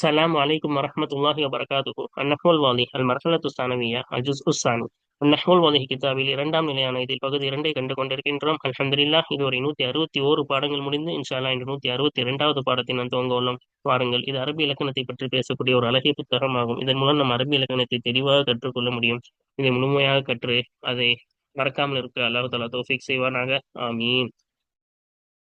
السلام عليكم ورحمة الله وبركاته النحو الواضح المرحلة الثانوية الجزء الثاني النحو الواضح கிதாபில் இரண்டாம் நிலையான இதில் பகுதி இரண்டை கண்டு கொண்டிருக்கின்றோம் அல்ஹம்துலில்லாஹ் இதுவரை நூத்தி அறுபத்தி ஓரு பாடங்கள் முடிந்து இன்ஷால்லா இன்று நூத்தி அறுபத்தி இரண்டாவது பாடத்தை நான் துவங்க உள்ளோம் பாருங்கள் இது அரபி இலக்கணத்தை பற்றி பேசக்கூடிய ஒரு அழகிய புத்தகமாகும் இதன் மூலம் நம்ம அரபி இலக்கணத்தை தெளிவாக கற்றுக்கொள்ள முடியும் இதை முழுமையாக கற்று அதை மறக்காமல் இருக்க அல்லாஹ் தலா தோஃபிக் செய்வானாக ஆமீன்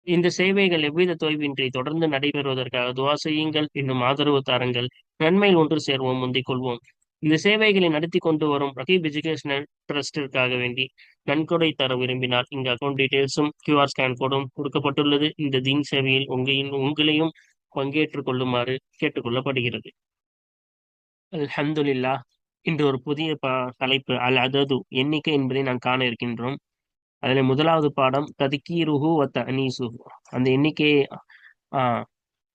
இந்த சேவைகள் எவ்வித தொய்வின்றி தொடர்ந்து நடைபெறுவதற்காக துவா செய்யுங்கள் இன்னும் ஆதரவு தாருங்கள். நன்மையில் ஒன்று சேர்வோம் முந்திக் கொள்வோம். இந்த சேவைகளை நடத்தி கொண்டு வரும் ரகீப் எஜுகேஷனல் ட்ரஸ்டிற்காக வேண்டி நன்கொடை தர விரும்பினால் இங்கு அக்கௌண்ட் டீடைல்ஸும் கியூஆர் ஸ்கேன் கோடும் கொடுக்கப்பட்டுள்ளது. இந்த தீன் சேவையில் உங்களின் உங்களையும் பங்கேற்றுக் கொள்ளுமாறு கேட்டுக்கொள்ளப்படுகிறது. அல்ஹம்துலில்லா இன்று ஒரு புதிய தலைப்பு அல் அதது எண்ணிக்கை என்பதை நான் காண இருக்கின்றோம். அதில் முதலாவது பாடம் ததுக்கீருஹு வ தனீசுஹு அந்த எண்ணிக்கையை ஆஹ்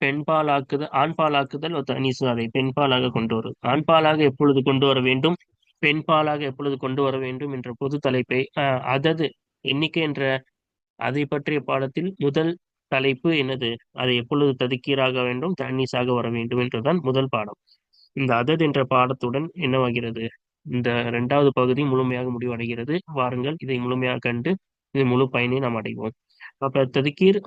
பெண்பாலாக்குதல் ஆண்பாலாக்குதல் ஒத்த அனீசு அதை பெண்பாலாக கொண்டு வரும் ஆண்பாலாக எப்பொழுது கொண்டு வர வேண்டும்? பெண்பாலாக எப்பொழுது கொண்டு வர வேண்டும் என்ற பொது தலைப்பை அதது எண்ணிக்கை என்ற அதை பற்றிய பாடத்தில் முதல் தலைப்பு என்னது? அதை எப்பொழுது ததுக்கீராக வேண்டும் தன்னீசாக வர வேண்டும் என்றுதான் முதல் பாடம். இந்த அதது என்ற பாடத்துடன் என்னவாகிறது? இந்த இரண்டாவது பகுதி முழுமையாக முடிவடைகிறது. வாருங்கள் இதை முழுமையாக கண்டு இது முழு பயனை நாம் அடைவோம். அப்புறம் ததுக்கீர்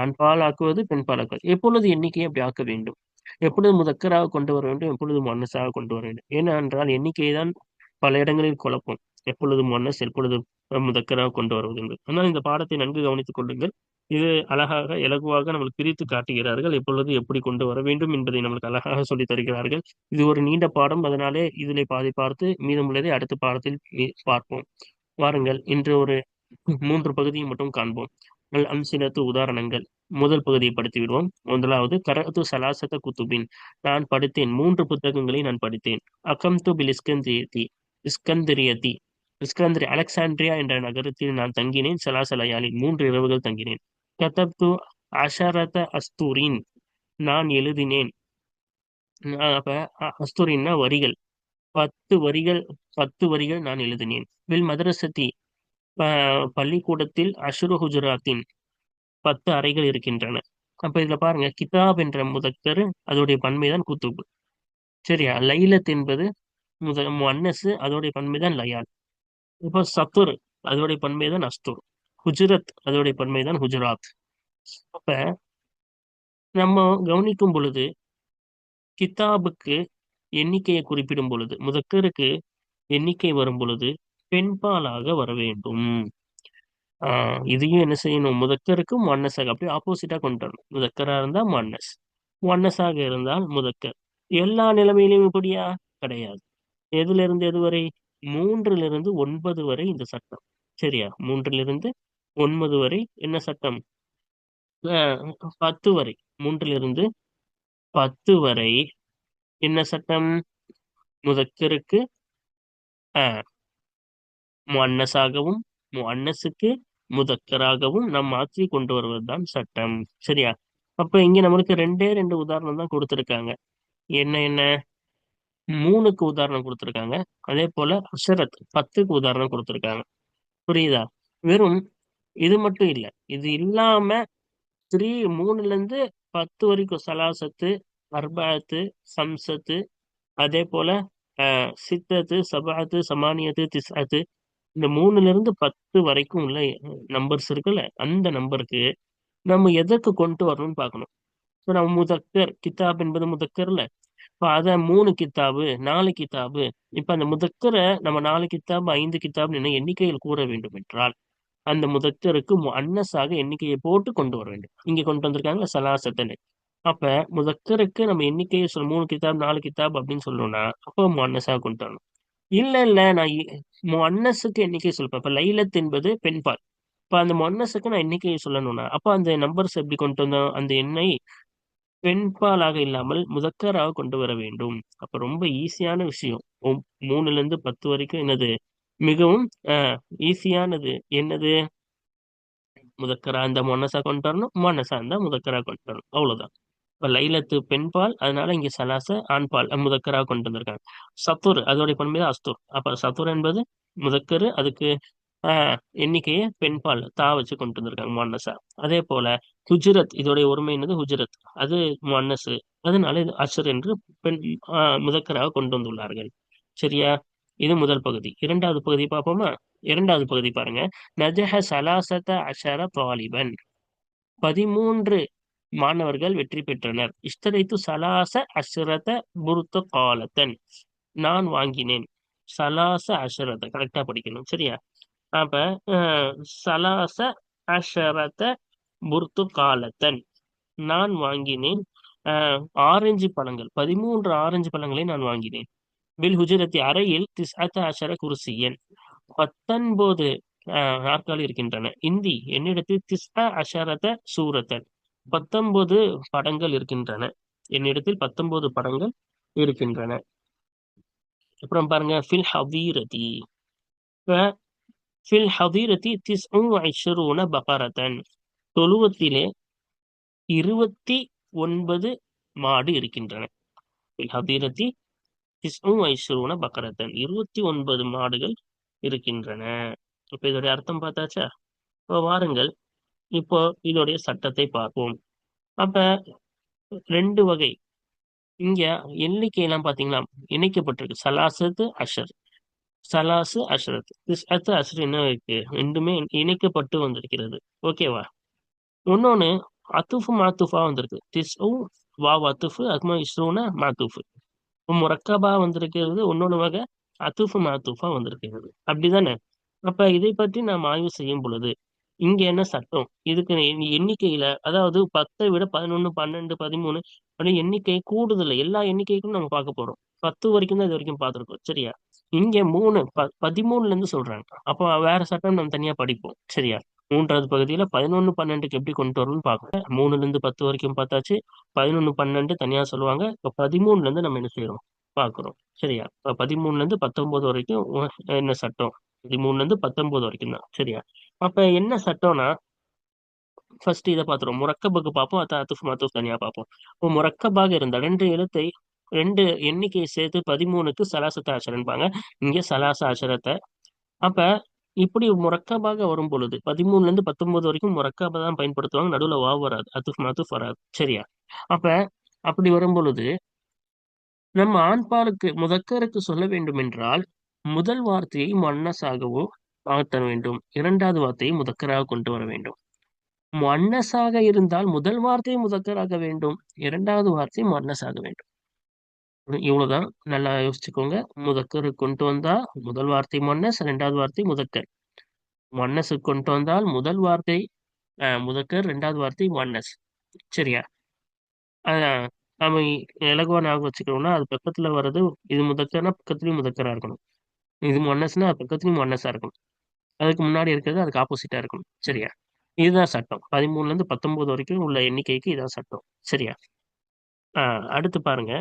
ஆண் பால் ஆக்குவது பெண்பால் ஆக்குவது. எப்பொழுது எண்ணிக்கையை அப்படி ஆக்க வேண்டும்? எப்பொழுது முதக்கராக கொண்டு வர வேண்டும்? எப்பொழுது மன்னஸாக கொண்டு வர வேண்டும்? ஏனென்றால் எண்ணிக்கை தான் பல இடங்களில் குழப்பம். எப்பொழுது மன்னஸ் எப்பொழுது முதக்கராக கொண்டு வருவது என்று ஆனால் இந்த பாடத்தை நன்கு கவனித்துக் கொள்ளுங்கள். இது அழகாக இலகுவாக நம்மளுக்கு பிரித்து காட்டுகிறார்கள். எப்பொழுது எப்படி கொண்டு வர வேண்டும் என்பதை நம்மளுக்கு அழகாக சொல்லி தருகிறார்கள். இது ஒரு நீண்ட பாடம். அதனாலே இதனை பாதி பார்த்து மீதமுள்ளதை அடுத்த பாடத்தில் பார்ப்போம். வாருங்கள் இன்று ஒரு மூன்று பகுதியை மட்டும் காண்போம். அம்சிலத்து உதாரணங்கள். முதல் பகுதியை படித்து விடுவோம் முதலாவது கரத்து சலாசத குத்துபின். நான் படித்தேன். மூன்று புத்தகங்களை நான் படித்தேன். அகம்து பில் இஸ்கந்திரியதி இஸ்கந்திரியதி இஸ்கந்திரி அலெக்சாண்ட்ரியா என்ற நகரத்தில் நான் தங்கினேன். சலாசலயாலில் மூன்று இரவுகள் தங்கினேன். கதப்து அஷரத அஸ்தூரின் நான் எழுதினேன் அப்ப அஸ்தூரின்னா வரிகள் பத்து வரிகள் பத்து வரிகள் நான் எழுதினேன் வில் மதரசதி பள்ளிக்கூடத்தில் அசுரு குஜராத்தின் பத்து அறைகள் இருக்கின்றன அப்ப இதுல பாருங்க கிதாப் என்ற முதக்கர் அதோடைய பன்மைதான் குத்துபு சரியா லைலத் என்பது முத அன்னசு அதோடைய பன்மைதான் லயால் இப்போ சத்துர் அதோடைய பன்மைதான் அஸ்தூர் குஜராத் அதோடைய பன்மைதான் குஜராத் அப்ப நம்ம கவனிக்கும் பொழுது கிதாபுக்கு எண்ணிக்கையை குறிப்பிடும் பொழுது முதக்கருக்கு எண்ணிக்கை வரும் பொழுது பெண்பாலாக வர வேண்டும். ஆஹ் இதையும் என்ன செய்யணும்? முதக்கருக்கும் மன்னஸாக அப்படியே ஆப்போசிட்டா கொண்டு வரணும். முதக்கரா இருந்தா மன்னஸ். மன்னஸாக இருந்தால் முதக்கர். எல்லா நிலைமையிலும் இப்படியா? கிடையாது. எதுல இருந்து எதுவரை? மூன்றிலிருந்து ஒன்பது வரை இந்த சட்டம். சரியா? மூன்றிலிருந்து ஒன்பது வரை என்ன சட்டம்? பத்து வரை. மூன்றிலிருந்து பத்து வரை என்ன சட்டம்? முதக்கருக்கு ஆஹ் முன்னஸாகவும் முன்னஸுக்கு முதக்கராகவும் நாம் மாற்றி கொண்டு வருவதுதான் சட்டம். சரியா? அப்ப இங்க நம்மளுக்கு ரெண்டே ரெண்டு உதாரணம் தான் கொடுத்துருக்காங்க. என்ன என்ன? மூணுக்கு உதாரணம் கொடுத்துருக்காங்க. அதே போல அஷரத் பத்துக்கு உதாரணம் கொடுத்துருக்காங்க. புரியுதா? வெறும் இது மட்டும் இல்லை. இது இல்லாம த்ரீ மூணுல இருந்து பத்து வரைக்கும் சலாசத்து அர்பாத்து சம்சத்து அதே போல சித்தத்து சபாத்து சமானியத்து திசாத்து இந்த மூணுல இருந்து பத்து வரைக்கும் உள்ள நம்பர்ஸ் இருக்குல்ல அந்த நம்பருக்கு நம்ம எதற்கு கொண்டு வரணும்னு பார்க்கணும் இப்போ நம்ம முதக்கர் கிதாப் என்பது முதக்கர்ல இப்போ அதை மூணு கித்தாபு நாலு கித்தாபு இப்போ அந்த முதக்கரை நம்ம நாலு கித்தாபு ஐந்து கித்தாப்னு என்ன எண்ணிக்கையில் கூற வேண்டும் என்றால் அந்த முதக்கருக்கு அன்னஸாக எண்ணிக்கையை போட்டு கொண்டு வர வேண்டும். இங்கே கொண்டு வந்திருக்காங்க சலாசத்தனு. அப்ப முதக்கருக்கு நம்ம எண்ணிக்கையை சொல்ல மூணு கித்தாப் நாலு கித்தாப் அப்படின்னு சொல்லணும்னா அப்போ அன்னஸாக கொண்டு வரணும். இல்ல இல்ல நான் மொன்னஸுக்கு எண்ணிக்கை சொல்லப்பேன் இப்ப லைலத் என்பது பெண்பால். இப்ப அந்த மொன்னஸுக்கு நான் எண்ணிக்கையை சொல்லணும்னா அப்ப அந்த நம்பர்ஸ் எப்படி கொண்டு வந்தோம்? அந்த எண்ணை பெண்பாலாக இல்லாமல் முதக்கராக கொண்டு வர வேண்டும். அப்ப ரொம்ப ஈஸியான விஷயம். மூணுல இருந்து பத்து வரைக்கும் என்னது? மிகவும் ஈஸியானது. என்னது? முதக்கரா இந்த மொன்னசா கொண்டு வரணும் மொன்னசா இருந்தா முதக்கரா கொண்டு வரணும். அவ்வளவுதான். இப்ப லைலத்து பெண்பால் அதனால இங்க சலாச ஆண்பால் முதக்கரா கொண்டு வந்திருக்காங்க. சத்துர் அதோடைய பண்பு அஸ்தூர். அப்ப சத்துர் என்பது முதக்கரு அதுக்கு ஆஹ் எண்ணிக்கையை பெண்பால் தா வச்சு கொண்டு வந்திருக்காங்க மொன்னசா அதே போல ஹுஜரத் இதோடைய ஒருமை என்னது? ஹுஜரத். அது மொன்னசு அதனால இது அஷர் என்று பெண் ஆஹ் முதக்கராக கொண்டு வந்துள்ளார்கள். சரியா? இது முதல் பகுதி. இரண்டாவது பகுதி பார்ப்போமா? இரண்டாவது பகுதி பாருங்க. நஜஹ சலாசத அஷர தாலிபன். பதிமூன்று மாணவர்கள் வெற்றி பெற்றனர். இஷ்டரைத்து சலாச அஷ்ரத புருத்த காலத்தன். நான் வாங்கினேன். சலாச அஷரத. கரெக்டா படிக்கணும். சரியா? அப்ப அஹ், சலாச அஷரத புர்த்து காலத்தன். நான் வாங்கினேன். ஆரஞ்சு பழங்கள். பதிமூன்று ஆரஞ்சு பழங்களை நான் வாங்கினேன். பில் ஹுஜரத்தி அறையில் திஸ்அத்த அஷர குருசியன். பத்தொன்பது அஹ், நாற்காலி இருக்கின்றன. இந்தி என்னிடத்தில் திஸ்அ அஷரத சூரத்தன். பத்தொன்பது படங்கள் இருக்கின்றன. என்னிடத்தில் பத்தொன்பது படங்கள் இருக்கின்றன. அப்புறம் பாருங்க ஃபில் ஹவீரதி. ஃபில் ஹவீரதி திஸ் ஐஷரூன பகரதன் தொழுவத்திலே இருபத்தி ஒன்பது மாடு இருக்கின்றன. ஃபில் ஹதீரத்தி திஸ்உ ஐஷரூன பக்கரத்தன். இருபத்தி ஒன்பது மாடுகள் இருக்கின்றன. இப்ப இதோடைய அர்த்தம் பார்த்தாச்சா? இப்போ வாருங்கள். இப்போ இதோடைய சட்டத்தை பார்ப்போம். அப்ப ரெண்டு வகை. இங்க எண்ணிக்கையெல்லாம் பாத்தீங்களா இணைக்கப்பட்டிருக்கு. சலாசத்து அஷர். சலாசு அஷரத். திஸ்அத்து அஷர் என்ன இருக்கு? ரெண்டுமே இணைக்கப்பட்டு வந்திருக்கிறது. ஓகேவா? இன்னொன்னு அத்துஃபு மாத்துஃபா வந்திருக்கு. திஸ்உ வா அத்துஃபு அக்மா இஸ்ரூன மாத்துஃபு. முரக்கபா வந்திருக்கிறது ஒன்னொன்று வகை அத்துஃபு மாத்துஃபா வந்திருக்கிறது. அப்படிதானே? அப்ப இதை பற்றி நாம் ஆய்வு செய்யும் பொழுது இங்க என்ன சட்டம்? இதுக்கு எண்ணி- எண்ணிக்கையில அதாவது பத்தை விட பதினொன்னு பன்னெண்டு பதிமூணு அப்படி எண்ணிக்கை கூடுதல் எல்லா எண்ணிக்கைக்கும் நம்ம பார்க்க போறோம். பத்து வரைக்கும் தான் இது வரைக்கும் பார்த்துருக்கோம் சரியா? இங்க மூணு ப பதிமூணுல இருந்து சொல்றாங்க. அப்போ வேற சட்டம் நம்ம தனியா படிப்போம் சரியா? மூன்றாவது பகுதியில பதினொன்னு பன்னெண்டுக்கு எப்படி கொண்டு வரணும்னு பார்க்கணும் மூணுல இருந்து பத்து வரைக்கும் பார்த்தாச்சு. பதினொன்னு பன்னெண்டு தனியா சொல்லுவாங்க. இப்போ பதிமூணுல இருந்து நம்ம என்ன செய்யறோம் பார்க்குறோம். சரியா? இப்போ பதிமூணுல இருந்து வரைக்கும் என்ன சட்டம்? பதிமூணுல இருந்து பத்தொன்பது வரைக்கும் தான். சரியா? அப்ப என்ன சட்டம்னா ஃபர்ஸ்ட் இதை பார்த்துருவோம். முரக்கபுக்கு பார்ப்போம். அத்த அத்துஃப் மத்துஃப் தனியா பார்ப்போம். இப்போ முரக்கபாக இருந்த ரெண்டு எழுத்தை ரெண்டு எண்ணிக்கையை சேர்த்து பதிமூணுக்கு சலாசத்தை ஆச்சரன்பாங்க இங்கே சலாச ஆச்சரத்தை. அப்ப இப்படி முரக்காபாக வரும் பொழுது பதிமூணுல இருந்து பத்தொன்பது வரைக்கும் முரக்கபா தான் பயன்படுத்துவாங்க. நடுவுல வா வராது. அத்துஃப் மத்துஃப் வராது. சரியா? அப்ப அப்படி வரும் பொழுது நம்ம ஆண்பாலுக்கு முதக்கருக்கு சொல்ல வேண்டும் என்றால் முதல் வார்த்தையை மன்னஸாகவோ மாற்ற வேண்டும். இரண்டாவது வார்த்தையை முதக்கராக கொண்டு வர வேண்டும். மன்னஸாக இருந்தால் முதல் வார்த்தை முதக்கராக வேண்டும். இரண்டாவது வார்த்தை மன்னஸாக வேண்டும். இவ்வளவுதான். நல்லா யோசிச்சுக்கோங்க. முதக்கரு கொண்டு வந்தால் முதல் வார்த்தை மன்னஸ் ரெண்டாவது வார்த்தை முதக்கர். மன்னஸு கொண்டு வந்தால் முதல் வார்த்தை முதக்கர் ரெண்டாவது வார்த்தை மன்னஸ். சரியா? நம்ம இலகுவா ஞாபகம் வச்சுக்கணும்னா அது பக்கத்துல வர்றது இது முதக்கர்னா பக்கத்துலயும் முதக்கரா இருக்கணும். இது மன்னஸ்னா அது பக்கத்துலயும் மன்னஸா இருக்கணும். அதுக்கு முன்னாடி இருக்கிறது அதுக்கு ஆப்போசிட்டா இருக்கணும். சரியா? இதுதான் சட்டம். பதிமூணுல இருந்து பத்தொன்பது வரைக்கும் உள்ள எண்ணிக்கைக்கு இதான் சட்டம். சரியா? ஆஹ் அடுத்து பாருங்க.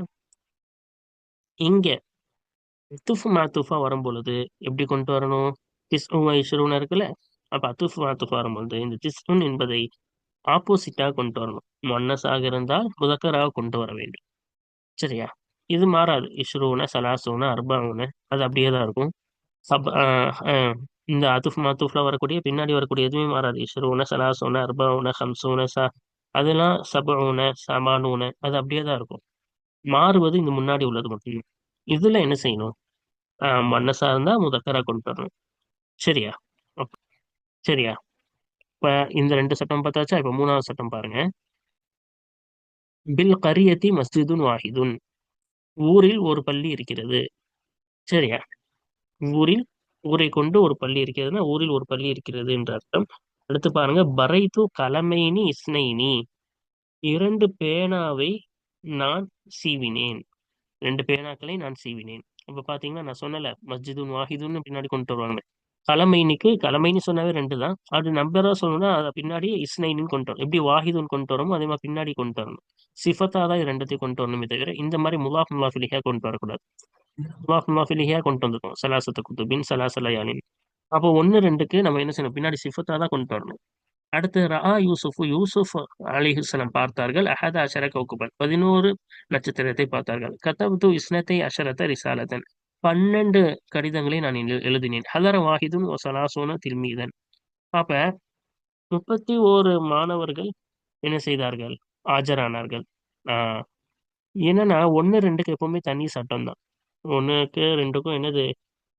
இங்க துஃப் மாத்துஃபா வரும் பொழுது எப்படி கொண்டு வரணும்? திஸ்உன் இஷ்ருன்னு இருக்குல்ல? அப்ப அத்துஃப் மாத்துஃபா வரும்பொழுது இந்த திஸ்உன் என்பதை ஆப்போசிட்டாக கொண்டு வரணும். மொன்னஸாக இருந்தால் முதக்கராக கொண்டு வர வேண்டும். சரியா? இது மாறாது. இஷ்ரூன சலாசூன அர்பாவுன அது அப்படியே தான் இருக்கும். சப் ஆஹ் இந்த அதுஃப் மாத்துஃப்ல வரக்கூடிய பின்னாடி வரக்கூடிய எதுவுமே மாறாது. இஷ்ரூன சலாசூன அர்பாவுன ஹம்சூன ச அதெல்லாம் சபூன சமானூன அது அப்படியே தான் இருக்கும். மாறுவது இந்த முன்னாடி உள்ளது மட்டும். இதுல என்ன செய்யணும்? ஆஹ் மன்னசா இருந்தா முதக்கரா கொண்டு வரணும். சரியா? சரியா? இப்ப இந்த ரெண்டு சட்டம் பார்த்தாச்சா? இப்ப மூணாவது சட்டம் பாருங்க. பில் கரியத்தி மஸ்ஜிதுன் வாஹிதுன். ஊரில் ஒரு பள்ளி இருக்கிறது. சரியா? ஊரில் ஊரை கொண்டு ஒரு பள்ளி இருக்கிறதுனா ஊரில் ஒரு பள்ளி இருக்கிறது என்ற அர்த்தம். அடுத்து பாருங்க பரைத்து கலமைனி இஸ்னைனி. இரண்டு பேனாவை நான் சீவினேன். ரெண்டு பேனாக்களை நான் சீவினேன். அப்ப பாத்தீங்கன்னா நான் சொன்னல மஸ்ஜிதுன் வாஹிதுன்னு பின்னாடி கொண்டு வருவாங்க. கலமைனிக்கு கலமைன்னு சொன்னாவே ரெண்டு தான். அது நம்பரா சொல்லணும்னா அதை பின்னாடி இஸ்னைன்னு கொண்டு வரணும் எப்படி வாஹிதுன் கொண்டு வரணும் அதே மாதிரி பின்னாடி கொண்டு வரணும். சிஃபத்தா தான் ரெண்டத்தையும் கொண்டு வரணுமே தவிர இந்த மாதிரி முலாஃப் முலாஃபிலிஹா கொண்டு வரக்கூடாது. முலாஃப் முலாஃபிலிஹா கொண்டு வந்துருக்கோம் சலாசத்து குத்துபின் சலாசலயானின் அப்போ ஒன்னு ரெண்டுக்கு நம்ம என்ன செய்யணும்? பின்னாடி சிஃபத்தா தான் கொண்டு வரணும். அடுத்து ரா யூசுஃப் யூசுப் அலிஹுசலம் பார்த்தார்கள். அஹத் அஷர கௌகுபன் பதினோரு நட்சத்திரத்தை பார்த்தார்கள். கதப்து இஸ்னத்தை அஷரத்த ரிசாலதன் பன்னெண்டு கடிதங்களை நான் எழுதினேன். ஹதர வாஹிதுன் ஒ சலாசோன தில்மீதன். அப்ப முப்பத்தி ஓரு மாணவர்கள் என்ன செய்தார்கள்? ஆஜரானார்கள். ஆஹ் என்னன்னா ஒன்று ரெண்டுக்கு எப்பவுமே தனி சட்டம் தான் ஒண்ணுக்கு ரெண்டுக்கும் என்னது?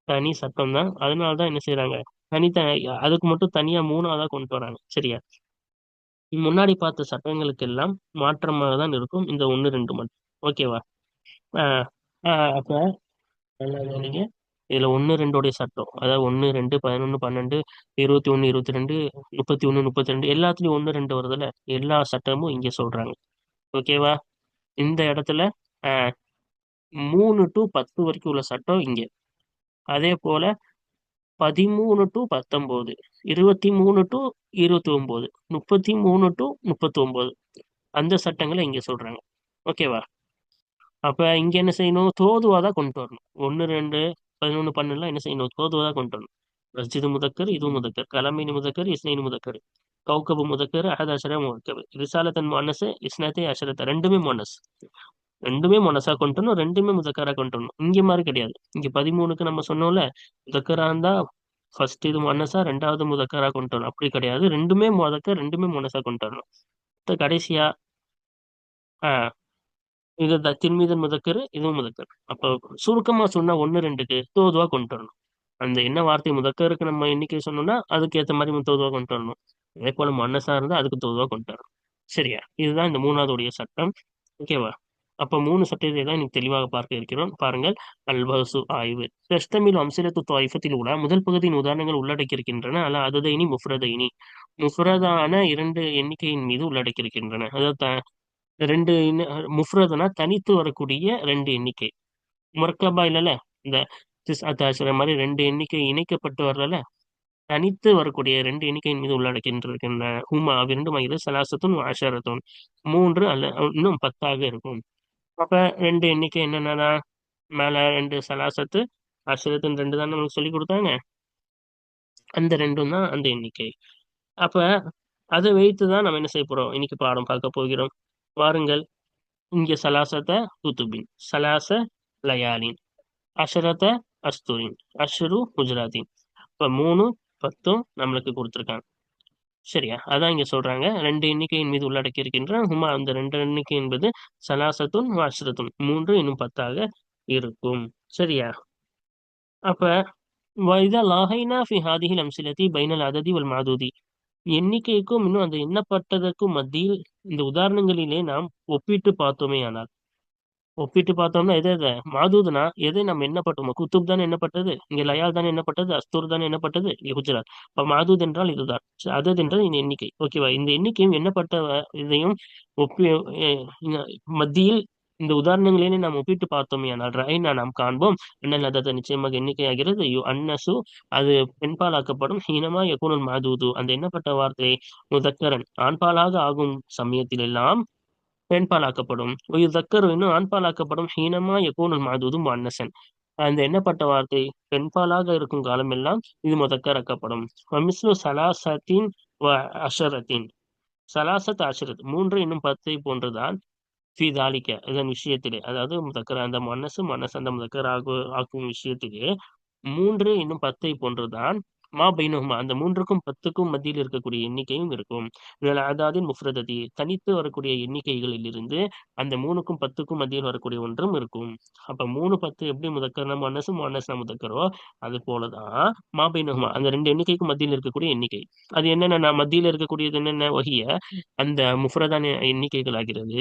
தனி சட்டம் தான் அதனால தான் என்ன செய்யறாங்க தனித்த அதுக்கு மட்டும் தனியா மூணாவதா கொண்டு வராங்க. சரியா? முன்னாடி பார்த்த சட்டங்களுக்கு எல்லாம் மாற்றமாக தான் இருக்கும். இந்த ஒன்று ரெண்டு மட்டும். ஓகேவா ஆஹ் ஆஹ் இதுல ஒன்று ரெண்டோடைய சட்டம். அதாவது ஒன்று ரெண்டு பதினொன்று பன்னெண்டு இருபத்தி ஒன்று இருபத்தி ரெண்டு முப்பத்தி ஒன்று முப்பத்தி ரெண்டு எல்லாத்துலயும் ஒன்று ரெண்டு வருதுல எல்லா சட்டமும் இங்க சொல்றாங்க. ஓகேவா இந்த இடத்துல ஆஹ் மூணு டு பத்து வரைக்கும் உள்ள சட்டம் இங்க. அதே போல பதிமூணு டு பத்தொம்போது இருபத்தி மூணு டு இருபத்தி ஒன்பது முப்பத்தி மூணு டு முப்பத்தி ஒன்பது அந்த சட்டங்களை இங்க சொல்றாங்க. ஓகேவா அப்ப இங்க என்ன செய்யணும்? தோதுவாக தான் கொண்டு வரணும். ஒன்று ரெண்டு பதினொன்னு பன்னெண்டுலாம் என்ன செய்யணும்? தோதுவாக தான் கொண்டு வரணும். மஸ்ஜிது முதக்கர் இது முதக்கர் கலமீன் முதக்கர் இஸ்னைன் முதக்கர் கௌகபு முதக்கர் அஹத் அஷர முகக்கபு ரிசாலத்தன் மோனஸ் இஸ்னத்தை அஷரத்தை ரெண்டுமே மோனஸ் ரெண்டுமே மனசா கொண்டு வரணும் ரெண்டுமே முதக்கரா கொண்டு வரணும். இங்க மாதிரி கிடையாது. இங்க பதிமூணுக்கு நம்ம சொன்னோம்ல முதக்கரா இருந்தா ஃபர்ஸ்ட் இது மனசா ரெண்டாவது முதக்கரா கொண்டு வரணும். அப்படி கிடையாது. ரெண்டுமே முதக்க ரெண்டுமே மனசா கொண்டு வரணும். கடைசியா ஆஹ் இது திருமீதன் தின்மீதன் முதக்கர் இதுவும் முதக்கர். அப்போ சுருக்கமா சொன்னா ஒன்னு ரெண்டுக்கு தோதுவா கொண்டு வரணும். அந்த என்ன வார்த்தை முதக்கருக்கு நம்ம எண்ணிக்கை சொன்னோம்னா அதுக்கு ஏத்த மாதிரி தோதுவா கொண்டு வரணும். அதே போல மன்னசா இருந்தா அதுக்கு தோதுவா கொண்டு வரணும். சரியா? இதுதான் இந்த மூணாவது உடைய சட்டம். ஓகேவா? அப்ப மூணு சட்டத்தை தான் இன்னைக்கு தெளிவாக பார்க்க இருக்கிறோம். பாருங்கள் அல்பசு ஆய்வு. தெஸ்தமில் அம்சிலத்து தாய்ஃபத்தில் உள்ள முதல் பகுதியின் உதாரணங்கள் உள்ளடக்கியிருக்கின்றன. அல்ல அதுதைனி முஃப்ரதைனி. முஃப்ரதான இரண்டு எண்ணிக்கையின் மீது உள்ளடக்கியிருக்கின்றன. அதாவது ரெண்டு முஃப்ரதுனா தனித்து வரக்கூடிய ரெண்டு எண்ணிக்கை. முரக்கபா இல்லைல்ல இந்த திஸ் அத்தாசுர மாதிரி ரெண்டு எண்ணிக்கை இணைக்கப்பட்டு வரல? தனித்து வரக்கூடிய ரெண்டு எண்ணிக்கையின் மீது உள்ளடக்கின்றிருக்கின்றன ஹுமா இரண்டு ஆகிறது சலாசத்தும் ஆஷாரத்தும் மூன்று அல்ல இன்னும் பத்தாக இருக்கும். அப்ப ரெண்டு எண்ணிக்கை என்னென்னதான் மேல ரெண்டு சலாசத்து அசுரத்தின் ரெண்டு தான் நமக்கு சொல்லி கொடுத்தாங்க? அந்த ரெண்டும் தான் அந்த எண்ணிக்கை. அப்ப அதை வைத்து தான் நம்ம என்ன செய்ய போறோம்? இன்னைக்கு பாடம் பார்க்க போகிறோம். வாருங்கள். இங்க சலாசத்த குத்துபின் சலாச லயாலின் அஷரத்த அஸ்துரின் அஷ்ரு குஜராத்தின். இப்ப மூணு பத்தும் நம்மளுக்கு கொடுத்துருக்காங்க. சரியா? அதான் இங்க சொல்றாங்க. ரெண்டு எண்ணிக்கையின் மீது உள்ளடக்கி இருக்கின்ற ஹுமா அந்த ரெண்டு எண்ணிக்கை என்பது சலாசத்துன் அஷ்ரத்துன் மூன்று இன்னும் பத்தாக இருக்கும். சரியா? அப்ப வைதா லாஹைனா ஃபி ஹாதிஹில் அம்சிலத்தி பைனல் அததி வல் மாதூதி. எண்ணிக்கைக்கும் இன்னும் அந்த எண்ணப்பட்டதற்கும் மத்தியில் இந்த உதாரணங்களிலே நாம் ஒப்பிட்டு பார்த்தோமே ஆனால் ஒப்பிட்டு பார்த்தோம்னா எதை எதை? மாதூதுனா எதை நம்ம என்னப்பட்டோமோ குத்துப் தானே என்னப்பட்டது இங்க லயால் தானே என்னப்பட்டது அஸ்தூர் தானே என்னப்பட்டது இங்கே குஜராத். இப்போ மாதூத் என்றால் இதுதான். அதது என்றால் இந்த எண்ணிக்கை. ஓகேவா? இந்த எண்ணிக்கையும் என்னப்பட்ட இதையும் ஒப்பி மத்தியில் இந்த உதாரணங்களிலே நாம் ஒப்பிட்டு பார்த்தோமே ஆனால் ரைனா நாம் காண்போம். அண்ணல் அதது நிச்சயமாக எண்ணிக்கையாகிறது. யு அன்னசு அது பெண்பாலாக்கப்படும் ஹீனமா எகுனல் மாதூது. அந்த எண்ணப்பட்ட வார்த்தை முதக்கரன் ஆண்பாலாக ஆகும் சமயத்தில் எல்லாம் பெண்பாலாக்கப்படும். உயிர் தக்கர் இன்னும் ஆண்பாலாக்கப்படும். ஹீனமா யகூனுல் மாதூதும் வண்ணசன் அந்த எண்ணப்பட்ட வார்த்தை பெண்பாலாக இருக்கும் காலம் எல்லாம் இது முதக்கராக்கப்படும் மிஸ்லு சலாசத்தின் வ அஷரத்தின். சலாசத் அஷரத். மூன்று இன்னும் பத்தை போன்றுதான் ஃபி தாலிக்க இதன் விஷயத்திலே. அதாவது முதக்கர் அந்த மனசு மனசு அந்த முதக்கர் ஆகு ஆக்கும் விஷயத்திலே மூன்று இன்னும் பத்தை போன்றுதான் மா பைனுகுமா அந்த மூன்றுக்கும் பத்துக்கும் மத்தியில் இருக்கக்கூடிய எண்ணிக்கையும் இருக்கும். இதில் அதாதின் முஃப்ரததி தனித்து வரக்கூடிய எண்ணிக்கைகளில் இருந்து அந்த மூணுக்கும் பத்துக்கும் மத்தியில் வரக்கூடிய ஒன்றும் இருக்கும். அப்ப மூணு பத்து எப்படி முதக்கர் நம்ம அன்னசு மனசு முதக்கரோ அது போலதான் மா பைனுகுமா அந்த ரெண்டு எண்ணிக்கைக்கும் மத்தியில் இருக்கக்கூடிய எண்ணிக்கை. அது என்னென்ன மத்தியில் இருக்கக்கூடியது என்னென்ன வகைய அந்த முஃப்ரதான எண்ணிக்கைகள் ஆகிறது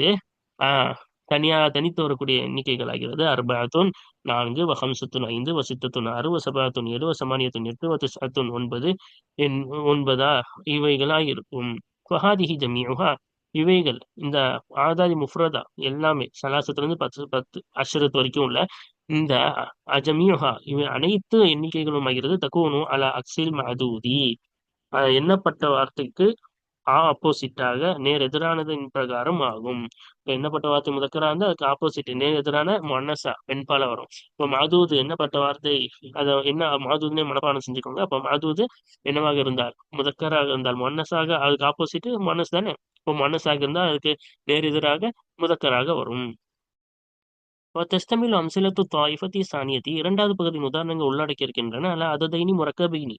ஆஹ் தனியாக தனித்து வரக்கூடிய எண்ணிக்கைகள் ஆகிறது அர்பாத்துன் நான்கு வஹம்சத்துன் ஐந்து வசித்தத்துன் ஆறு வசபாத்துன் ஏழு வசமானியத்துன் எட்டு வத்திசாத்துன் ஒன்பது என் ஒன்பதா இவைகளா இருக்கும் ஃபஹாதிஹி ஜமீஹா இவைகள் இந்த ஆதாதி முஃப்ரதா எல்லாமே சலாசத்துல இருந்து பத்து பத்து அஷரத்து வரைக்கும் உள்ள இந்த அஜமியுஹா இவை அனைத்து எண்ணிக்கைகளும் ஆகிறது தக்குவனும் அல அக்சில் மதூதி எண்ணப்பட்ட வார்த்தைக்கு ஆ ஆப்போசிட்டாக நேர் எதிரானதின் பிரகாரம் ஆகும். இப்ப என்னப்பட்ட வார்த்தை முதக்கரா இருந்தா அதுக்கு ஆப்போசிட் நேர் எதிரான மொன்னசா பெண்பால வரும். இப்போ மாதூது என்னப்பட்ட வார்த்தை அத என்ன மாதூதுனே மனப்பாடம் செஞ்சுக்கோங்க. அப்ப மாதூது என்னவாக இருந்தால் முதக்கராக இருந்தால் மொன்னசாக அதுக்கு ஆப்போசிட் மொன்னஸ் தானே? இப்போ மனசாக இருந்தால் அதுக்கு நேர் எதிராக முதக்கராக வரும். தஸ்தமில் அம்சலத்து தாய்ஃபத்தி சானியத்தி இரண்டாவது பகுதியின் உதாரணங்கள் உள்ளடக்கி இருக்கின்றன. அல்ல அததைனி முரக்கபீனி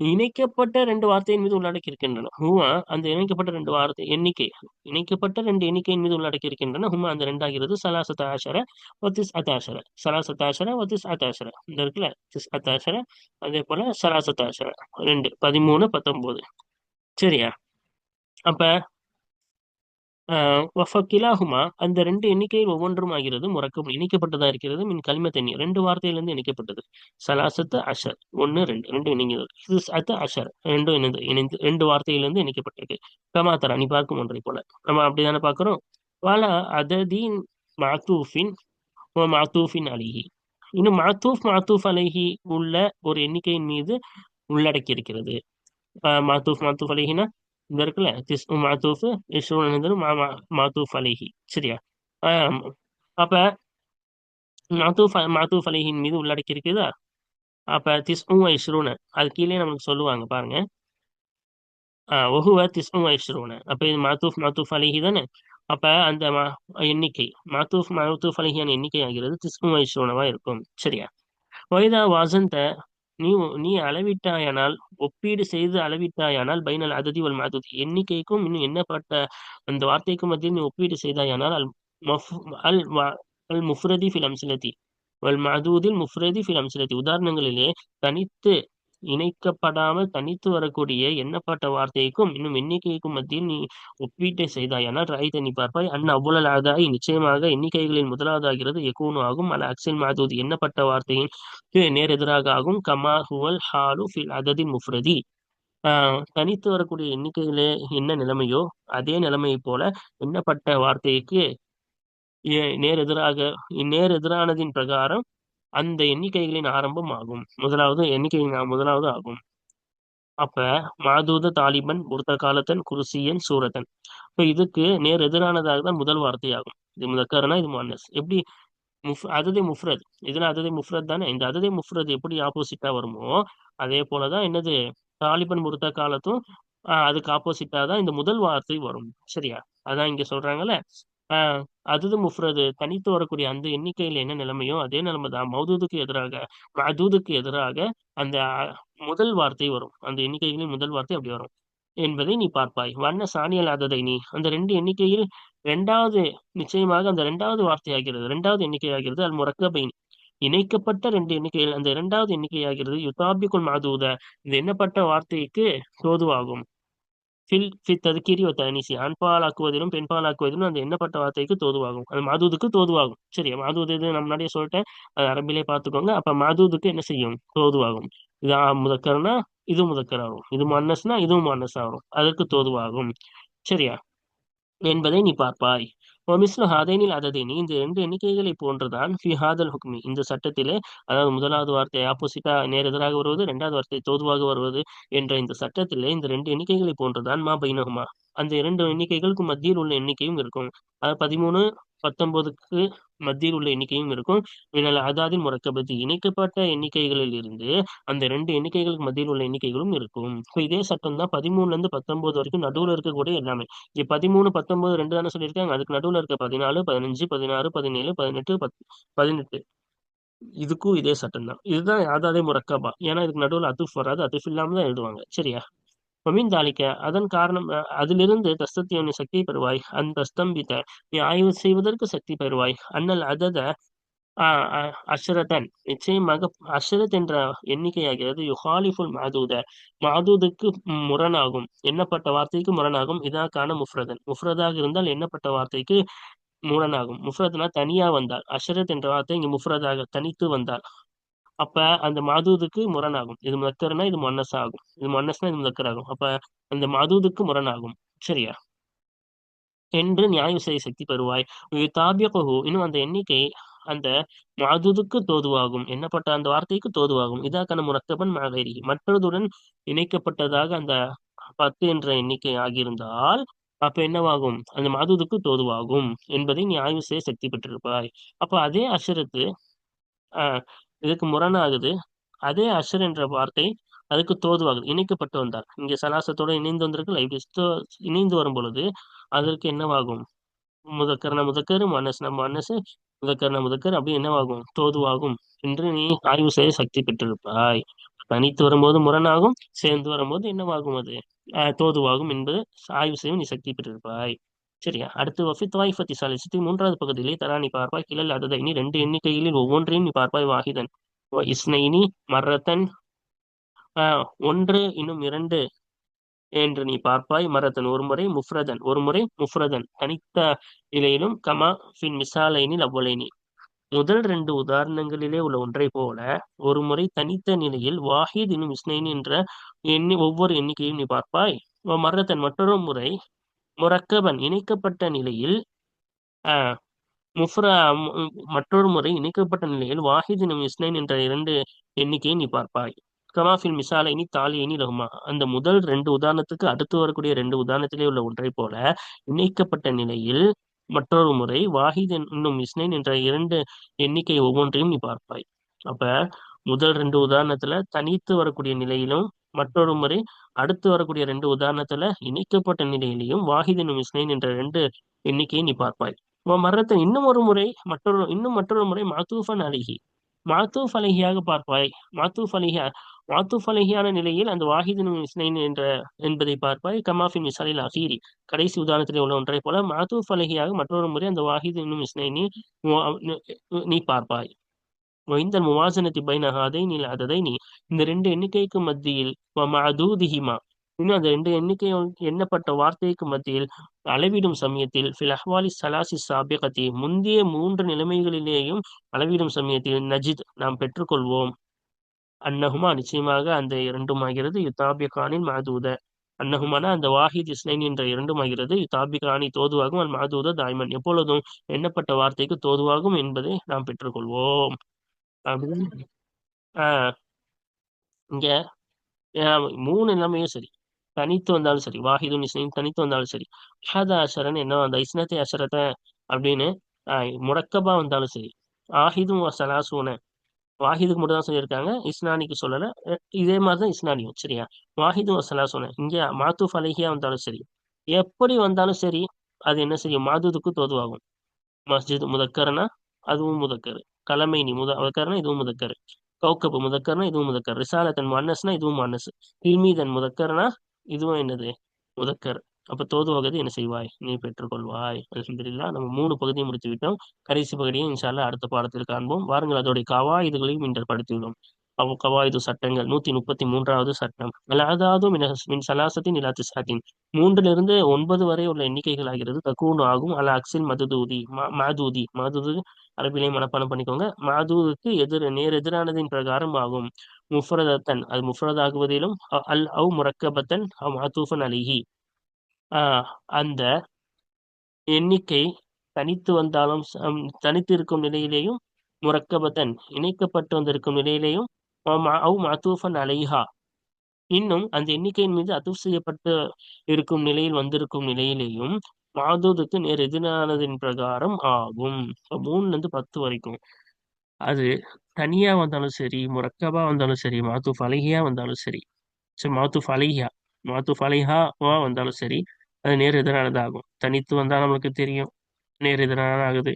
இணைக்கப்பட்ட ரெண்டு வார்த்தையின் மீது உள்ளடக்கி இருக்கின்றன ஹுமா அந்த இணைக்கப்பட்ட ரெண்டு வார்த்தை எண்ணிக்கை. இணைக்கப்பட்ட ரெண்டு எண்ணிக்கையின் மீது உள்ளடக்கி இருக்கின்றன ஹுமா அந்த ரெண்டாகிறது சலாசத்த ஆஷர ஒத்திஸ் அத்தாஷர சலாசத்த ஆஷர ஒத்திஸ் அத்தாஷர இந்த இருக்குல்ல? திஸ் அத்தாஷர அதே போல சலாசத்த ஆஷர ரெண்டு. பதிமூணு பத்தொன்பது. சரியா? அப்ப வஃபக்கிலாஹுமா அந்த ரெண்டு எண்ணிக்கையில் ஒவ்வொன்றும் ஆகிறது முறக்கம் இணைக்கப்பட்டதா இருக்கிறது மின் கலிம தண்ணி ரெண்டு வார்த்தையிலிருந்து இணைக்கப்பட்டது. சலாசத்து அஷர் ஒன்னு ரெண்டு ரெண்டு இணைங்கிறது இது அத்து அஷர் ரெண்டும் இணைந்து இணைந்து ரெண்டு வார்த்தையிலிருந்து இணைக்கப்பட்டிருக்கு. கமாத்தரா நீ பார்க்கும் ஒன்றை போல. நம்ம அப்படிதானே பார்க்குறோம்? வாலா அததீன் மாத்தூஃபின் மாத்தூஃபின் அலிஹி. இன்னும் மாத்தூஃப் மாத்தூஃப் அலிஹி உள்ள ஒரு எண்ணிக்கையின் மீது உள்ளடக்கி இருக்கிறது மாத்தூஃப் மாத்தூஃப் அலிஹினா இந்த இருக்குல்ல திஸ் மாத்தூஃப் இஸ்ரூன் மாத்தூஃப் அலிஹி சரியா அப்ப மாத்தூஃப் மாத்தூஃப் அலிஹின் மீது உள்ளடக்கி இருக்குதா அப்ப திஸ்மு இஸ்ரூன அது கீழே நம்மளுக்கு சொல்லுவாங்க பாருங்க ஒஹுவ திஸ்மு இஸ்ரூன அப்ப இது மாத்தூஃப் மாத்தூஃப் அலிஹி தானே அப்ப அந்த எண்ணிக்கை மாத்தூஃப் மாத்தூஃப் அலிஹியான எண்ணிக்கை ஆகிறது திஸ்மு இஸ்ரூனவா இருக்கும் சரியா ஒய்தா வாசந்த நீ நீ அளவிட்டாயானால் ஒப்பீடு செய்து அளவிட்டாயானால் பைனல் அததி வல் மாதுதி எண்ணிக்கைக்கும் இன்னும் என்னப்பட்ட அந்த வார்த்தைக்கும் மத்தியில் நீ ஒப்பீடு செய்தாயானால் அல் மஃப் அல் அல் முஃப்ரதி ஃபில் அம்சிலதி. வல் மதூதில் முஃப்ரதி ஃபில் அம்சிலதி. உதாரணங்களிலே தனித்து இணைக்கப்படாமல் தனித்து வரக்கூடிய எண்ணப்பட்ட வார்த்தைக்கும் இன்னும் எண்ணிக்கைக்கும் மத்தியில் நீ ஒப்பீட்டை செய்தாயானால் ரை தனி பார்ப்பாய். அன் அவ்வளவு ஆதாய் நிச்சயமாக எண்ணிக்கைகளில் முதலாவதாகிறது. எகூனு ஆகும். அல்ல அக்சில் மாதூத் எண்ணப்பட்ட வார்த்தையின் நேர் எதிராக ஆகும். கமா ஹுவல் ஹாலு ஃபில் அததின் முஃப்ரதி. தனித்து வரக்கூடிய எண்ணிக்கைகளே என்ன நிலைமையோ அதே நிலைமையை போல எண்ணப்பட்ட வார்த்தைக்கு நேர் எதிராக நேர் எதிரானதின் பிரகாரம் அந்த எண்ணிக்கைகளின் ஆரம்பம் ஆகும். முதலாவது எண்ணிக்கையின் முதலாவது ஆகும். அப்ப மாதூத தாலிபன் புர்த காலத்தன் குருசியன் சூரத்தன். இப்ப இதுக்கு நேர் எதிரானதாக தான் முதல் வார்த்தையாகும். இது முதக்கருனா இது மானஸ் எப்படி? முஃப் அததே முஃப்ரத். இதுல அததே முஃப்ரத் தானே? இந்த அததே முஃப்ரத் எப்படி ஆப்போசிட்டா வருமோ அதே போலதான் என்னது? தாலிபன் முருத்த காலத்தும் அதுக்கு ஆப்போசிட்டா தான் இந்த முதல் வார்த்தை வரும். சரியா? அதான் இங்க சொல்றாங்கல்ல? ஆஹ் அதுது முஃப்ரது. தனித்து வரக்கூடிய அந்த எண்ணிக்கையில் என்ன நிலைமையோ அதே நிலைமை தான். மௌதூதுக்கு எதிராக மதூதுக்கு எதிராக அந்த முதல் வார்த்தை வரும். அந்த எண்ணிக்கைகளின் முதல் வார்த்தை அப்படி வரும். என்பதை நீ பார்ப்பாய். வண்ண சானியல் அததை நீ. அந்த ரெண்டு எண்ணிக்கையில் இரண்டாவது நிச்சயமாக அந்த ரெண்டாவது வார்த்தை ஆகிறது ரெண்டாவது எண்ணிக்கை ஆகிறது அது முறக்கபைன் இணைக்கப்பட்ட ரெண்டு எண்ணிக்கைகள் அந்த இரண்டாவது எண்ணிக்கையாகிறது யுதாபிக்குள் மாதூத இந்த எண்ணப்பட்ட வார்த்தைக்கு தோதுவாகும். ஃபில் ஃபித் ததுக்கீரி ஒரு தனிசி ஆண்பாலாக்குவதிலும் ஆக்குவதிலும் பெண்பால் ஆக்குவதிலும் அந்த எண்ணப்பட்ட வார்த்தைக்கு தோதுவாகும். அது மாதூதுக்கு தோதுவாகும். சரி மாதூது இது நம்ம முன்னாடியே சொல்லிட்டேன். அது அரபிலே பார்த்துக்கோங்க. அப்ப மாதூதுக்கு என்ன செய்யும்? தோதுவாகும். இது முதக்கர்னா இது முதக்கர் ஆகும் இது மன்னஸ்னா இதுவும் மன்னஸ் ஆகும் அதற்கு தோதுவாகும். சரியா? என்பதை நீ பார்ப்பாய். மிஸ்லு ஹாதைனில் அததைனி. இந்த ரெண்டு எண்ணிக்கைகளை போன்றுதான் ஃபி ஹாதல் ஹுக்மி. இந்த சட்டத்திலே அதாவது முதலாவது வார்த்தை ஆப்போசிட்டா நேர் எதிராக வருவது ரெண்டாவது வார்த்தை தோதுவாக வருவது என்ற இந்த சட்டத்திலே இந்த ரெண்டு எண்ணிக்கைகளை போன்றுதான் மா பைனகுமா அந்த இரண்டு எண்ணிக்கைகளுக்கு மத்தியில் உள்ள எண்ணிக்கையும் இருக்கும். அதாவது பதிமூணு பத்தொன்பதுக்கு மத்தியில் உள்ள எண்ணிக்கையும் இருக்கும். இதனால் அதாதில் முறக்கபதி இணைக்கப்பட்ட எண்ணிக்கைகளில் இருந்து அந்த ரெண்டு எண்ணிக்கைகளுக்கு மத்தியில் உள்ள எண்ணிக்கைகளும் இருக்கும். இதே சட்டம் தான் பதிமூணுல இருந்து பத்தொன்பது வரைக்கும் நடுவில் இருக்கக்கூடிய எல்லாமே. இங்கே பதிமூணு பத்தொன்பது ரெண்டு தானே சொல்லியிருக்காங்க. அதுக்கு நடுவில் இருக்க பதினாலு பதினஞ்சு பதினாறு பதினேழு பதினெட்டு பத் பதினெட்டு. இதுக்கும் இதே சட்டம் தான். இதுதான் அதாதே முறக்கபா. ஏன்னா இதுக்கு நடுவில் அதுஃப் வராது. அதுஃப் இல்லாமல் தான் எழுதுவாங்க. சரியா? ஒமின் தாளிக்க அதன் காரணம் அதிலிருந்து தஸ்தத்தியோனி சக்தி பெறுவாய். அந்த ஸ்தம்பித்த நீ ஆய்வு செய்வதற்கு சக்தி பெறுவாய். அண்ணல் அதத அஷரதன். நிச்சயமாக அஷரத் என்ற எண்ணிக்கையாகிறது. யுஹாலிஃபுல் மாதூத. மாதூதுக்கு முரணாகும். எண்ணப்பட்ட வார்த்தைக்கு முரணாகும். இதாக்கான முஃப்ரதன். முஃப்ரதாக இருந்தால் எண்ணப்பட்ட வார்த்தைக்கு முரணாகும். முஃப்ரத்னா தனியா வந்தால் அஷரத் என்ற வார்த்தை இங்கு முஃப்ரதாக தனித்து வந்தால் அப்ப அந்த மதூதுக்கு முரணாகும். இது மக்கர்னா இது மொன்னஸ் ஆகும் இது மொன்னஸ்னா இது மக்கர் ஆகும் அப்ப அந்த மதூதுக்கு முரணாகும். சரியா? என்று நியாய விசை சக்தி பெறுவாய். தாபியகோ இன்னும் அந்த எண்ணிக்கை அந்த மதுதுக்கு தோதுவாகும். என்னப்பட்ட அந்த வார்த்தைக்கு தோதுவாகும். இதாக்கான முரத்தபன் மகரி. மற்றதுடன் இணைக்கப்பட்டதாக அந்த பத்து என்ற எண்ணிக்கை ஆகியிருந்தால் அப்ப என்னவாகும்? அந்த மதுதுக்கு தோதுவாகும் என்பதை நீ ஆய்வு செய்ய சக்தி பெற்றிருப்பாய். அப்ப அதே அசரத்து ஆஹ் இதுக்கு முரணாகுது. அதே அஷர் என்ற வார்த்தை அதுக்கு தோதுவாகுது. இணைக்கப்பட்டு வந்தார். இங்க சலாசத்தோட இணைந்து வந்திருக்கு இப்படி இணைந்து வரும் பொழுது அதற்கு என்னவாகும்? முதக்கரண முதக்கர் மனசு நம்ம மனசு முதக்கர்னா முதக்கர் அப்படி என்னவாகும்? தோதுவாகும் என்று நீ ஆய்வு செய்ய சக்தி பெற்றிருப்பாய். தனித்து வரும்போது முரணாகும் சேர்ந்து வரும்போது என்னவாகும் அது? தோதுவாகும் என்பது ஆய்வு செய்ய நீ சக்தி பெற்றிருப்பாய். சரியா? அடுத்து வஃபி துவாய்ஃபத்தி சாலிசத்தி மூன்றாவது பகுதியிலே தரா நீ பார்ப்பாய் கிளல் அததை நீ ரெண்டு எண்ணிக்கைகளில் ஒவ்வொன்றையும் நீ பார்ப்பாய் வாஹிதன். இஸ்னைனி மரத்தன் ஒன்று இன்னும் இரண்டு என்று நீ பார்ப்பாய் மரத்தன் ஒரு முறை முஃப்ரதன் ஒரு முறை முஃப்ரதன். தனித்த நிலையிலும் கமா பின் மிசாலைனில் அவ்வளைனி முதல் ரெண்டு உதாரணங்களிலே உள்ள ஒன்றை போல ஒரு முறை தனித்த நிலையில் வாஹித் இன்னும் இஸ்னைன் என்ற எண்ணி ஒவ்வொரு எண்ணிக்கையும் நீ பார்ப்பாய். மரத்தன் மற்றொரு முறை முரக்கபன் இணைக்கப்பட்ட நிலையில் ஆஹ் முஃப்ரா மற்றொரு முறை இணைக்கப்பட்ட நிலையில் வாஹித் இன்னும் இஸ்னைன் என்ற இரண்டு எண்ணிக்கையை நீ பார்ப்பாய். கமாஃபில் மிசாலைனி தாலியனி ரஹ்மா அந்த முதல் ரெண்டு உதாரணத்துக்கு அடுத்து வரக்கூடிய ரெண்டு உதாரணத்திலே உள்ள ஒன்றை போல இணைக்கப்பட்ட நிலையில் மற்றொரு முறை வாஹித் என்னும் இஸ்னைன் என்ற இரண்டு எண்ணிக்கை ஒவ்வொன்றையும் நீ பார்ப்பாய். அப்ப முதல் ரெண்டு உதாரணத்துல தனித்து வரக்கூடிய நிலையிலும் மற்றொரு முறை அடுத்து வரக்கூடிய ரெண்டு உதாரணத்துல இணைக்கப்பட்ட நிலையிலையும் வாஹித் என்னும் இஸ்னைன் என்ற ரெண்டு எண்ணிக்கையை நீ பார்ப்பாய். மரத்தை இன்னும் ஒரு முறை மற்றொரு இன்னும் மற்றொரு முறை மாத்தூஃபன் அலிஹி. மாத்தூஃப் அலிஹியாக பார்ப்பாய். மாத்தூஃப் அலிஹா மாத்தூஃப் அலிஹியான நிலையில் அந்த வாஹிதின் இஸ்னைன் என்ற என்பதை பார்ப்பாய். கமாஃபின் மிசாலில் அஹீரி கடைசி உதாரணத்திலே உள்ள ஒன்றை போல மாத்தூஃப் அலிஹியாக மற்றொரு முறை அந்த வாஹித் என்னும் நீ பார்ப்பாய். வைந்த முவாசனத்தி பைன ஹாதைனி அததைனி இந்த ரெண்டு எண்ணிக்கைக்கு மத்தியில் மதூதிஹிமா இன்னும் அந்த ரெண்டு எண்ணிக்கை எண்ணப்பட்ட வார்த்தைக்கு மத்தியில் அளவிடும் சமயத்தில் ஃபில் அஹ்வாலி சலாசி சாபிகத்தி முந்தைய மூன்று நிலைமைகளிலேயும் அளவிடும் சமயத்தில் நஜித் நாம் பெற்றுக்கொள்வோம். அன்னகுமா நிச்சயமாக அந்த இரண்டும் இரண்டுமாகிறது யுத்தாபிகானின் மாதூத. அன்னஹுமான அந்த வாஹித் இஸ்லைன் என்ற இரண்டும் இரண்டுமாகிறது யுத்தாபிகானி தோதுவாகும் அல் மாதூத தாய்மன். எப்பொழுதும் எண்ணப்பட்ட வார்த்தைக்கு தோதுவாகும் என்பதை நாம் பெற்றுக்கொள்வோம். அப்படிதான் ஆஹ் இங்க மூணு நிலைமையும் சரி. தனித்து வந்தாலும் சரி வாஹிது இஸ்னைன் தனித்து வந்தாலும் சரி அஹத அஷரன் என்ன அந்த இஸ்னத்தை அஷரத்தை அப்படின்னு ஆஹ் முடக்கபா வந்தாலும் சரி ஆஹிதும் சலாசூன வாஹிதுக்கு மட்டும் தான் சொல்லியிருக்காங்க இஸ்னானிக்கு சொல்லல இதே மாதிரி தான் இஸ்னானியும் சரியா? வாஹிதும் சலாசூன இங்க மாத்தூஃப் அலைஹியா வந்தாலும் சரி எப்படி வந்தாலும் சரி அது என்ன செய்யும்? மாதூதுக்கு தோதுவாகும். மஸ்ஜித் முதக்கர்னா அதுவும் முதக்கர். கலமைனி முதக்கர்னா இதுவும் முதக்கர். கௌக்கப்பு முதக்கர்னா இதுவும் முதக்கர். ரிசாலத்தன் மன்னஸ்னா இதுவும் மன்னஸ். இல்மீதன் முதக்கர்னா இதுவும் என்னது? முதக்கர். அப்ப தோது என்ன செய்வாய்? நீ பெற்றுக்கொள்வாய். அல்ஹம்துலில்லாஹ் நம்ம மூணு பகுதியை முடித்து விட்டோம் கடைசி பகுதியை இன்ஷால்லா அடுத்த பாடத்தில் காண்போம் வாருங்கள் அதோடைய கவாயுதுகளையும் இன்று படுத்தியுள்ளோம் அவ் கவாயுது சட்டங்கள் நூத்தி முப்பத்தி மூன்றாவது சட்டம். அல்லாதாது மின் சலாசத்தின் இலாத்து சாத்தின் மூன்றிலிருந்து ஒன்பது வரை உள்ள எண்ணிக்கைகள் ஆகிறது தக்கூன் ஆகும். அல்ல அக்சில் மதுதூதி மாதூதி மாதூது அரபிலே மனப்பாடம் பண்ணிக்கோங்க. மாதூதுக்கு எதிர் நேர் எதிரானதின் பிரகாரம் ஆகும். முஃப்ரதத்தன் அது முஃப்ரதாகுவதிலும் அ- அல் அவு முரக்கபத்தன் அவ் மாத்தூஃபன் அலிஹி. ஆஹ் அந்த எண்ணிக்கை தனித்து வந்தாலும் தனித்து இருக்கும் நிலையிலேயும் முரக்கபத்தன் இணைக்கப்பட்டு வந்திருக்கும் நிலையிலேயும் அவு மாத்தூஃபன் அலைஹா இன்னும் அந்த எண்ணிக்கையின் மீது அதுப் செய்யப்பட்டு இருக்கும் நிலையில் வந்திருக்கும் நிலையிலேயும் மாதூதுக்கு நேர் எதிரானதின் பிரகாரம் ஆகும். இப்ப மூணுல இருந்து பத்து வரைக்கும். அது தனியா வந்தாலும் சரி முரக்கபா வந்தாலும் சரி மாத்து அலைஹியா வந்தாலும் சரி. சரி மாத்து அலைஹா மாத்து அலைஹாவா வந்தாலும் சரி அது நேர் எதிரானதாகும் தனித்து வந்தா நம்மளுக்கு தெரியும் நேர் எதிரானது ஆகுது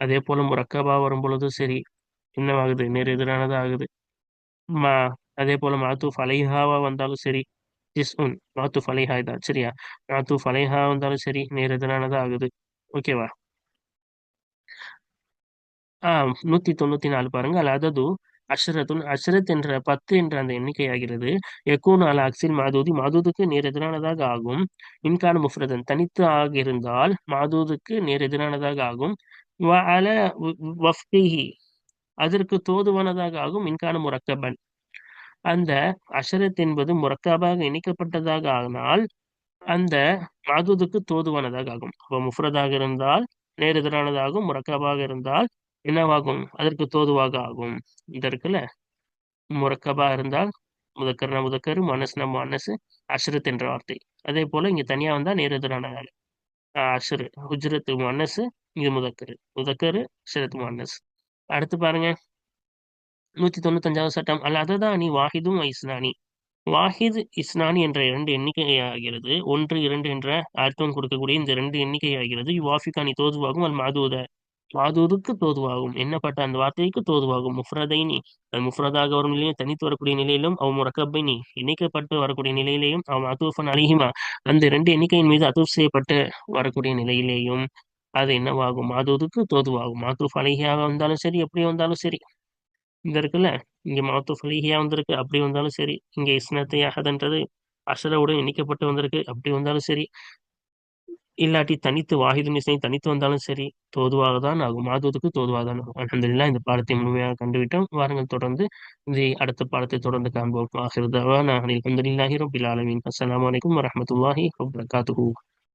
அதே போல முரக்கபா வரும் பொழுதும் சரி என்னவாகுது நேர் எதிரானது ஆகுது மா அதே போல மாத்தூஃப் அலைஹாவா வந்தாலும் சரி ஜிஸ்உன் மாத்தூஃப் அலைஹா சரியா? மாத்தூஃப் அலைஹா வந்தாலும் சரி நேர் எதிரானதாக ஆகுது? ஓகேவா ஆஹ் நூத்தி தொண்ணூத்தி நாலு பாருங்க அல்ல அதது அஷ்ரத்துன் அஷ்ரத் என்ற பத்து என்ற அந்த எண்ணிக்கை ஆகிறது எக்கூன் அல் அக்சில் மாதூதி மாதூதுக்கு நேர் எதிரானதாக ஆகும்? இன்கான முஃப்ரதன் தனித்து ஆகியிருந்தால் மாதூதுக்கு நேர் எதிரானதாக ஆகும்? அல வ- அதற்கு தோதுவானதாக ஆகும். மின்கான முரக்கபன். அந்த அஷரத் என்பது முரக்காபாக இணைக்கப்பட்டதாக ஆனால் அந்த மாதுதுக்கு தோதுவானதாக ஆகும். அப்போ முஃப்ரதாக இருந்தால் நேர் எதிரானதாகும் முரக்காபாக இருந்தால் என்னவாகும்? அதற்கு தோதுவாக ஆகும். இந்த இருக்குல்ல? முரக்கபா இருந்தால் முதக்கர்னா முதக்கர் மனசுனா மனசு அஷ்ரத் என்ற வார்த்தை. அதே போல இங்க தனியா வந்தா நேரெதிரானதாக. அஷ்ரு ஹுஜ்ரத் மனசு இங்கு முதக்கரு. முதக்கரு அஷ்ரத் மனசு. அடுத்து பாருங்க. நூத்தி தொண்ணூத்தஞ்சாவது சட்டம். அல்ல அததான் வாஹிதும் இஸ்னானி. வாஹித் இஸ்னானி என்ற இரண்டு எண்ணிக்கை ஆகிறது ஒன்று இரண்டு என்ற அர்த்தம் கொடுக்கக்கூடிய இந்த ரெண்டு எண்ணிக்கை ஆகிறது யுவாஃபிகானி தோதுவாகும். அல் மாதூத மாதூதுக்கு தோதுவாகும். எண்ணப்பட்ட அந்த வார்த்தைக்கு தோதுவாகும். முஃப்ரதைனி அது முஃப்ரதாக வரும் நிலையிலும் தனித்து வரக்கூடிய நிலையிலும் அவ் முரக்கபைனி இணைக்கப்பட்டு வரக்கூடிய நிலையிலேயும் அவ் அதூஃபன் அலிஹிமா அந்த இரண்டு எண்ணிக்கையின் மீது அதூப் செய்யப்பட்டு வரக்கூடிய நிலையிலேயும் அது என்னவாகும்? மாதூதுக்கு தோதுவாகும். மாத்தூஃப் அலிஹியாக வந்தாலும் சரி எப்படி வந்தாலும் சரி. இந்த இருக்குல்ல? இங்க மாத்தூஃப் அலிஹியா வந்திருக்கு அப்படி வந்தாலும் சரி. இங்க இஸ்னத்தை அஹதன்றது அஷரவுடன் இணைக்கப்பட்டு வந்திருக்கு அப்படி வந்தாலும் சரி. இல்லாட்டி தனித்து வாஹிது நிசை தனித்து வந்தாலும் சரி தோதுவாக தான் ஆகும். மாதூதுக்கு தோதுவாக தான் ஆகும். அலமதுல்லா இந்த பாடத்தை முழுமையாக கண்டுவிட்டோம். வாருங்கள் தொடர்ந்து இந்த அடுத்த பாடத்தை தொடர்ந்து காண்போம். ஆஹிருதாவா நான் அலமதுல்லாஹி ரபில் ஆலமீன். அஸ்ஸலாமு அலைக்கும் வரஹ்மத்துல்லாஹி வபரகாத்துஹு.